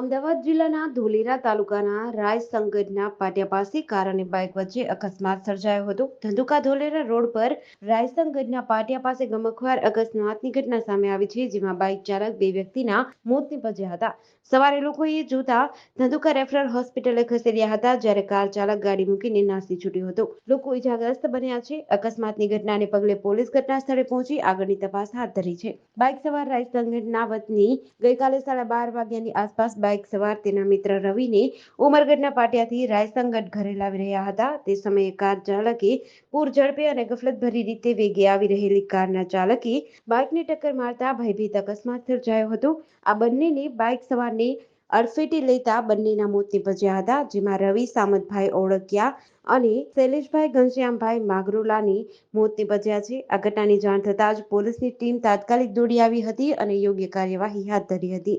અમદાવાદ જિલ્લાના ધોલેરા તાલુકાના રાયસંગઢના પાટિયા પાસે કાર અને બાઇક વચ્ચે અકસ્માત સર્જાયો હતો. ધંધુકા ધોલેરા રોડ પર રાયસંગઢના પાટિયા પાસે ગમખવાર અકસ્માતની ઘટના સામે આવી છે, જેમાં બાઇક ચાલક બે વ્યક્તિના મોત નિપજ્યા હતા. સવારે લોકોએ જોતા ધંધુકા રેફરલ હોસ્પિટલે ખસેડ્યા હતા, જ્યારે કાર ચાલક ગાડી મૂકીને નાસી છૂટ્યો હતો. લોકો ઇજાગ્રસ્ત બન્યા છે. અકસ્માતની ઘટનાને પગલે પોલીસ ઘટના સ્થળે પહોંચી આગળની તપાસ હાથ ધરી છે. બાઇક સવાર રાયસંગઢના વતની ગઈકાલે સાડા બાર વાગ્યાની આસપાસ બાઇક સવાર તેના મિત્ર રવિને ઉમરગઢના પાટિયાથી રાયસંગઢ ઘરે લાવી રહ્યા હતા. તે સમયે કાર ચાલકે પૂર ઝડપે અને ગફલતભરી રીતે વેગે આવી રહેલી કારના ચાલકે બાઇકને ટક્કર મારતા ભયભીત અકસ્માત સર્જાયો હતો. આ બંનેને બાઇક સવારને અડફેટી લેતા બંનેના મોત નીપજ્યા હતા, જેમાં રવિ, સામતભાઈ ઓળખ્યા અને શૈલેષભાઈ ઘનશ્યામભાઈ માગરોલાની મોત નીપજ્યા છે. આ ઘટનાની જાણ થતાં જ પોલીસની ટીમ તાત્કાલિક દોડી આવી હતી અને યોગ્ય કાર્યવાહી હાથ ધરી હતી.